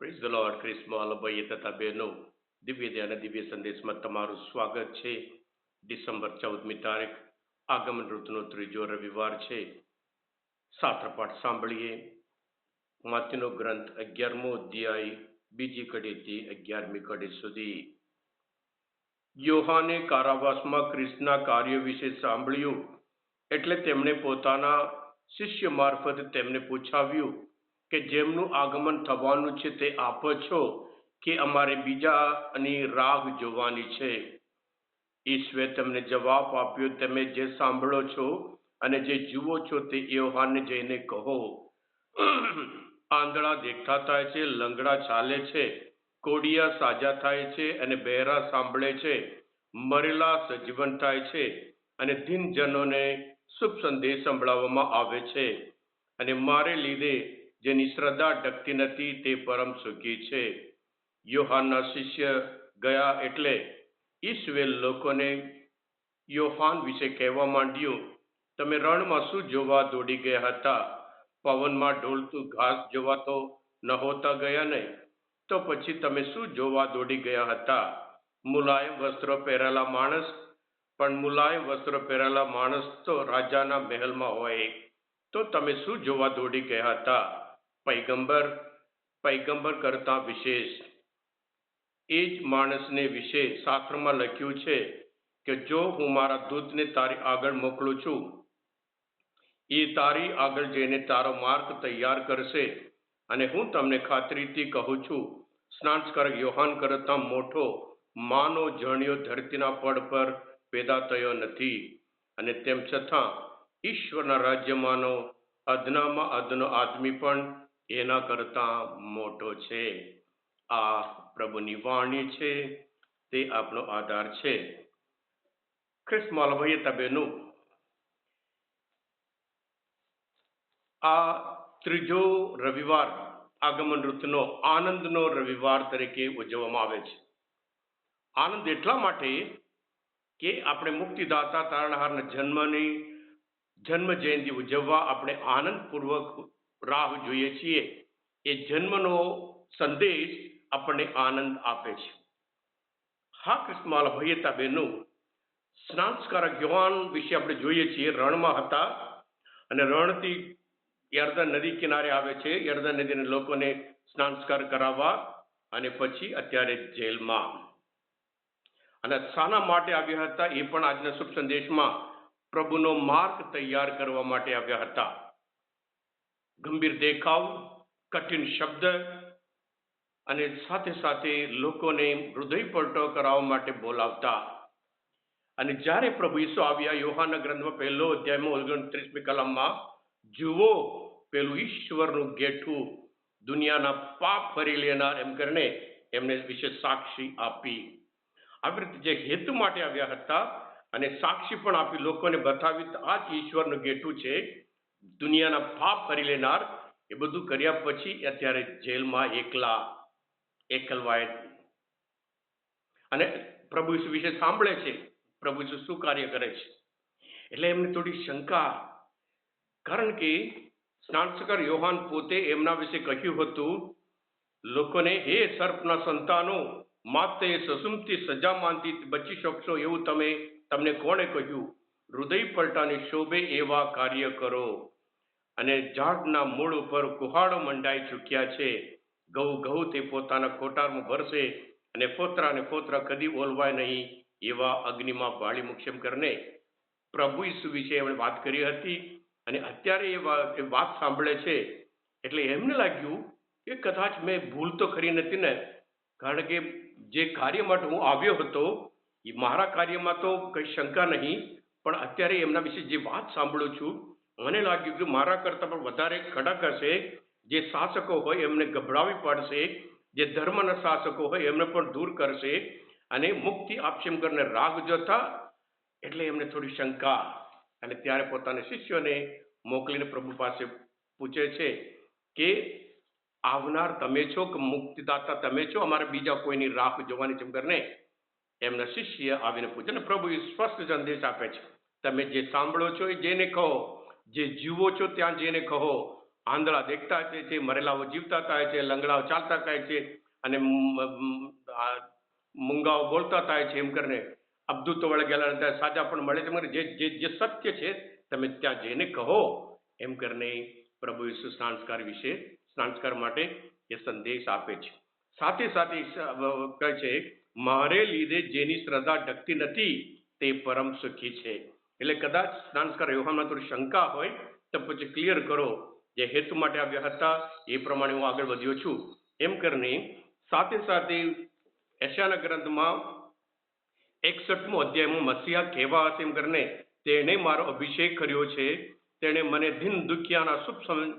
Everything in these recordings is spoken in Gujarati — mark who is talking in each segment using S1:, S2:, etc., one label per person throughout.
S1: પ્રેઝ ધ લોર્ડ ક્રિસ્મોલ ભાઈ તથા બહેનો દિવ્ય અને દિવ્ય સંદેશમાં તમારું સ્વાગત છે ડિસેમ્બર ચૌદમી તારીખ આગમન ઋતુનો ત્રીજો રવિવાર છે સાત્રપાઠ સાંભળીએ માતીનો ગ્રંથ અગિયારમો અધ્યાય બીજી કડીથી અગિયારમી કડી સુધી યોહાને કારાવાસમાં ક્રિસ્તના કાર્ય વિશે સાંભળ્યું એટલે તેમણે પોતાના શિષ્ય મારફત તેમને પૂછાવ્યું કે જેમનું આગમન થવાનું છે તે આપો છો કે અમારે બીજાની રાહ જોવાની છે? ઈશ્વરે તમને જવાબ આપ્યો, તમે જે સાંભળો છો અને જે જુઓ છો તે યોહાનને જઈને કહો. આંધળા દેખતા થાય છે, લંગડા ચાલે છે, કોડિયા સાજા થાય છે અને બહેરા સાંભળે છે, મરેલા સજીવન થાય છે અને દિનજનોને શુભ સંદેશ સંભળાવવામાં આવે છે. અને મારે લીધે જેની શ્રદ્ધા ડકતી નથી તે પરમ સુખી છે. યોહાનના શિષ્ય ગયા એટલે ઈશ્વે લોકોને યોહાન વિશે કહેવા માંડ્યું, તમે રણમાં શું જોવા દોડી ગયા હતા? પવનમાં ઢોલતું ઘાસ જોવા તો નહોતા ગયા ને તો પછી તમે શું જોવા દોડી ગયા હતા? મુલાયમ વસ્ત્રો પહેરેલા માણસ? પણ મુલાયમ વસ્ત્રો પહેરેલા માણસ તો રાજાના મહેલમાં હોય. તો તમે શું જોવા દોડી ગયા હતા? પૈગંબર પૈગંબર કરતા વિશેષ. એ જ માણસને વિશે શાસ્ત્રમાં લખ્યું છે કે જો હું મારા દૂતને તારી આગળ મોકલું છું, એ તારી આગળ જઈને તારો માર્ગ તૈયાર કરશે અને હું તમને ખાતરીથી કહું છું સ્નાનસ્કારક યોહાન કરતા મોટો, માનો જણ્યો ધરતીના પડ પર પેદા થયો નથી અને તેમ છતાં ઈશ્વરના રાજ્યમાંનો અદનામાં અદનો આદમી પણ એના કરતા મોટો છે. આ પ્રભુની વાણી છે, તે આપણો આધાર છે. ખ્રિસ્ત માલભાઈએ તબેનું આ ત્રીજો રવિવાર આગમન ઋતુનો આનંદનો રવિવાર તરીકે ઉજવવામાં આવે છે. આનંદ એટલા માટે કે આપણે મુક્તિદાતા તારણહારના જન્મની જન્મ જયંતિ ઉજવવા આપણે આનંદપૂર્વક રાહ જોઈએ છીએ. એ જન્મનો સંદેશ આપણને આનંદ આપે છે. હા, કૃષ્ણમાલ ભયતા બેનું. સ્નાનસ્કારક યુવાન વિશે આપણે જોઈએ છીએ. રણમાં હતા અને રણથી યર્દન નદી કિનારે આવે છે. યર્દન નદીને લોકોને સ્નાનસ્કાર કરાવવા અને પછી અત્યારે જેલમાં. અને શાના માટે આવ્યા હતા. એ પણ આજના શુભ સંદેશમાં પ્રભુનો માર્ગ તૈયાર કરવા માટે આવ્યા હતા. ગંભીર દેખાવ, કઠિન શબ્દ અને સાથે સાથે લોકોને હૃદય પલટો કરાવવા માટે બોલાવતા. અને જ્યારે પ્રભુ ઈસુ આવ્યા યોહાના ગ્રંથમાં પહેલો અધ્યાયમાં ઓગણત્રીસમી કલમમાં, જુઓ, પેલું ઈશ્વરનું ગેઠું દુનિયાના પાપ ફરી લેનાર, એમ કરીને એમને વિશે સાક્ષી આપી. આવી રીતે જે હેતુ માટે આવ્યા હતા અને સાક્ષી પણ આપી, લોકોને બતાવી, આ જ ઈશ્વરનું ગેઠું છે દુનિયાના પાપ ફરી લેનાર, એ બધું કર્યા પછી અત્યારે જેલમાં એકલા, એકલવાય. અને પ્રભુ ઈસુ વિશે સાંભળે છે. પ્રભુ ઈસુ શું કાર્ય કરે છે? એટલે એમને થોડી શંકા. કારણ કે સ્નાનસકર યોહાન પોતે એમના વિશે કહ્યું હતું, લોકોને હે સર્પના સંતાનો માત્ર સસુમથી સજામાનથી બચી શકશો એવું તમે, તમને કોણે કહ્યું? હૃદય પલટાને શોભે એવા કાર્ય કરો. અને ઝાડના મૂળ ઉપર કુહાડો મંડાઈ ચૂક્યા છે. ઘઉં ઘઉં તે પોતાના કોટારમાં ભરશે અને પોતરા અને પોતરા કદી ઓલવાય નહીં એવા અગ્નિમાં બાળી મુક્ષમ કરને. પ્રભુ ઈસુ વિશે એમણે વાત કરી હતી અને અત્યારે એ વાત સાંભળે છે. એટલે એમને લાગ્યું કે કદાચ મેં ભૂલ તો કરી નથી ને. કારણ કે જે કાર્ય માટે હું આવ્યો હતો, એ મારા કાર્યમાં તો કંઈ શંકા નહીં. પણ અત્યારે એમના વિશે જે વાત સાંભળું છું મને લાગ્યું કે મારા કરતાં પણ વધારે કડક હશે. જે શાસકો હોય એમને ગભરાવી પડશે. જે ધર્મના શાસકો હોય એમને પણ દૂર કરશે. અને મુક્તિ આપશે એમ કરીને રાગ જોતા એટલે એમને થોડી શંકા. અને ત્યારે પોતાના શિષ્યોને મોકલીને પ્રભુ પાસે પૂછે છે કે, આવનાર તમે છો કે મુક્તિદાતા તમે છો? અમારે બીજા કોઈની રાહ જોવાની જેમ કરીને? એમના શિષ્ય આવીને પૂછે ને પ્રભુ સ્પષ્ટ સંદેશ આપે છે. તમે જે સાંભળો છો એ જેને કહો જે જીવો છો ત્યાં જઈને કહો, આંધળા દેખતા થાય છે મરેલાઓ જીવતા થાય છે, લંગડાઓ ચાલતા થાય છે અને મૂંગાઓ બોલતા થાય છે એમ કરીને અબદૂતો વળગેલા હતા, સાજા પણ મળે છે મને જે જે જે સત્ય છે, તમે ત્યાં જઈને કહો એમ કરીને પ્રભુ ઈસુ સંસ્કાર વિશે, સંસ્કાર માટે એ સંદેશ આપે છે. સાથે સાથે કહે છે, મારે લીધે જેની શ્રદ્ધા ઢકતી નથી, તે પરમ સુખી છે. એટલે કદાચ સ્નાનસ્કાર વ્યવહારમાં થોડી શંકા હોય, તો પછી ક્લિયર કરો જે હેતુ માટે આવ્યા હતા, એ પ્રમાણે હું આગળ વધ્યો છું. એમ કરીને સાથે સાથે એશિયાના ગ્રંથમાં એકસઠમો અધ્યાયમાં મસીહા કહેવા હશે એમ કરીને તેણે મારો અભિષેક કર્યો છે. તેણે મને દિન દુખિયાના શુભ સમ-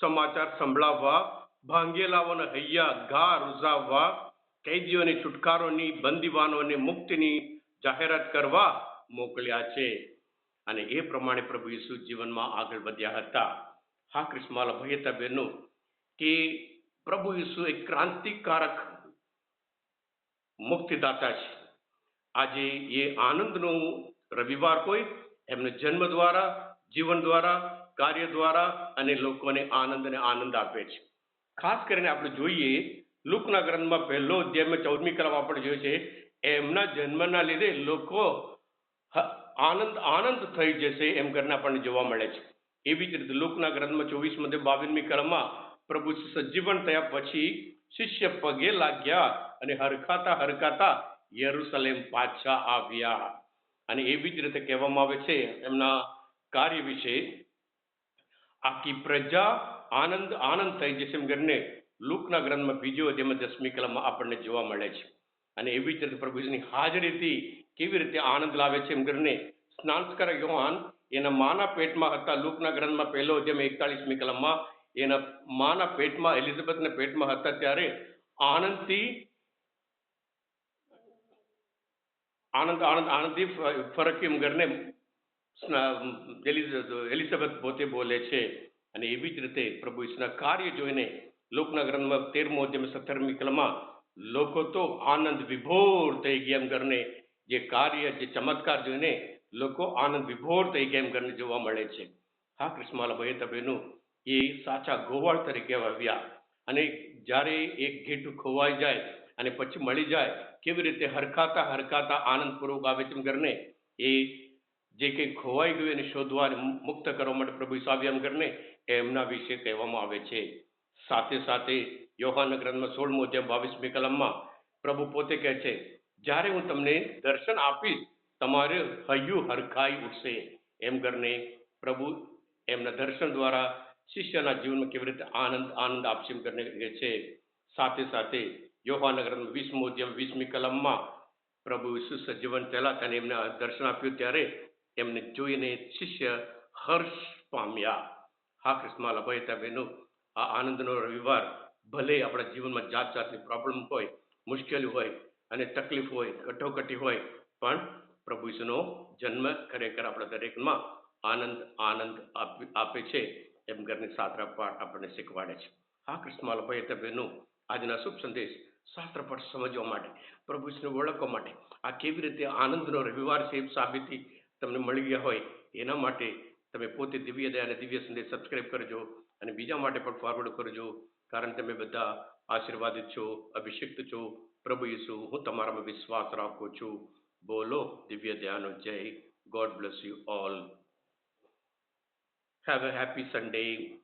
S1: સમાચાર સંભળાવવા, ભાંગેલાઓના હૈયા, ઘા રૂઝાવવા, કેદીઓની છુટકારોની, બંદીવાનોને મુક્તિની જાહેરાત કરવા મોકલ્યા છે. અને એ પ્રમાણે પ્રભુ ઈસુ જીવનમાં આગળ વધ્યા હતા. હા, ક્રિસ્માલ, ભયતા બહેનો, કે પ્રભુ ઈસુ એક ક્રાંતિકારક મુક્તિદાતા છે. આજે એ આનંદનો રવિવાર હોય, એમને જન્મ દ્વારા, જીવન દ્વારા, કાર્ય દ્વારા અને લોકોને આનંદ અને આનંદ આપે છે. ખાસ કરીને આપણે જોઈએ, લુકના ગ્રંથમાં પહેલો અધ્યાયમાં ચૌદમી કલમ આપણે જોઈએ છે, એમના જન્મના લીધે લોકો આનંદ આનંદ થઈ જશે એમ ઘરના આપણને જોવા મળે છે. એવી જ રીતે લોકના ગ્રંથમાં ચોવીસ મધ્ય બાવીસમી કળમાં પ્રભુ સજીવન થયા પછી શિષ્ય પગે લાગ્યા અને હરખાતા હરખાતા યરુસલેમ પાછા આવ્યા. અને એવી જ રીતે કહેવામાં આવે છે એમના કાર્ય વિશે, આખી પ્રજા આનંદ આનંદ થઈ જશે એમ કરીને લુકના ગ્રંથમાં બીજો જેમાં દસમી કલમમાં આપણને જોવા મળે છે. અને એવી જ રીતે પ્રભુજીની હાજરીથી કેવી રીતે આનંદ લાવે છે એમ કરીને સ્નાનસ્કર યોહાન એના માના પેટમાં હતા. લૂકના ગ્રંથમાં પહેલો અધ્યાયમાં એકતાલીસમી કલમમાં એના માના પેટમાં, એલિઝાબેથના પેટમાં હતા ત્યારે આનંદથી આનંદ આનંદ, આનંદથી ફ- ફરક્યું એમ એલિઝાબેથ પોતે બોલે છે અને એવી જ રીતે પ્રભુ ઈશ્વરના કાર્ય જોઈને લોકના ગ્રંથમાં તેરમો અધ્યાય સત્તરમી કલમાં લોકો તો આનંદ વિભોર થઈ ગયા એમ કરીને જે કાર્ય, જે ચમત્કાર જોઈને લોકો આનંદ વિભોર થઈ ગયા એમ કરીને જોવા મળે છે. હા કૃષ્ણમાલા ભાઈ તબેનું એ સાચા ગોવાળ તરીકે આવ્યા અને જ્યારે એક ઘેટું ખોવાઈ જાય અને પછી મળી જાય, કેવી રીતે હરખાતા હરખાતા આનંદપૂર્વક આવે છે એમ કરીને એ જે કંઈ ખોવાઈ ગયું એને શોધવા મુક્ત કરવા માટે પ્રભુ આવ્યા એમ કરીને એમના વિશે કહેવામાં આવે છે. સાથે સાથે યોહાના ગ્રંથમાં સોળમો અધ્યાય બાવીસમી કલમમાં પ્રભુ પોતે કહે છે જ્યારે હું તમને દર્શન આપીશ, તમારે હૈયું હરખાઈ ઉઠશે. એમ કરીને પ્રભુ એમના દર્શન દ્વારા શિષ્યના જીવનમાં કેવી રીતે આનંદ આનંદ આપશે એમ કરીને છે. સાથે સાથે યોહાના ગ્રંથમાં વીસમો અધ્યાય, વીસમી કલમમાં પ્રભુ શિષ્ય જીવન પહેલાં તેને એમને દર્શન આપ્યું, ત્યારે એમને જોઈને શિષ્ય હર્ષ પામ્યા. હા કૃષ્ણમાલા ભાઈ બહેનો, આ આનંદનો રવિવાર ભલે આપણા જીવનમાં જાત જાતની પ્રોબ્લેમ હોય, મુશ્કેલી હોય અને તકલીફ હોય, કટોકટી હોય, પણ પ્રભુ ઈસુનો જન્મ ખરેખર આપણા દરેકમાં આનંદ આનંદ આપ- છે એમ કરીને શાસ્ત્ર પાઠ આપણને શીખવાડે છે. આ કૃષ્ણમાલ ભાઈ ત્યાં બહેનો, આજના શુભ સંદેશ શાસ્ત્ર પાઠ સમજવા માટે પ્રભુ ઈસુને ઓળખવા માટે, આ કેવી રીતે આનંદનો રવિવાર છે એ સાબિતી તમને મળી ગયા હોય, એના માટે તમે પોતે દિવ્ય દયા અને દિવ્ય સંદેશ સબસ્ક્રાઇબ કરજો અને બીજા માટે પણ ફોરવર્ડ કરજો, કારણ તમે બધા આશીર્વાદિત છો, અભિષિક્ત છો પ્રભુ ઈસુ, હું તમારામાં વિશ્વાસ રાખું છું. બોલો, દિવ્ય દયાનો જય. God bless you all have a happy Sunday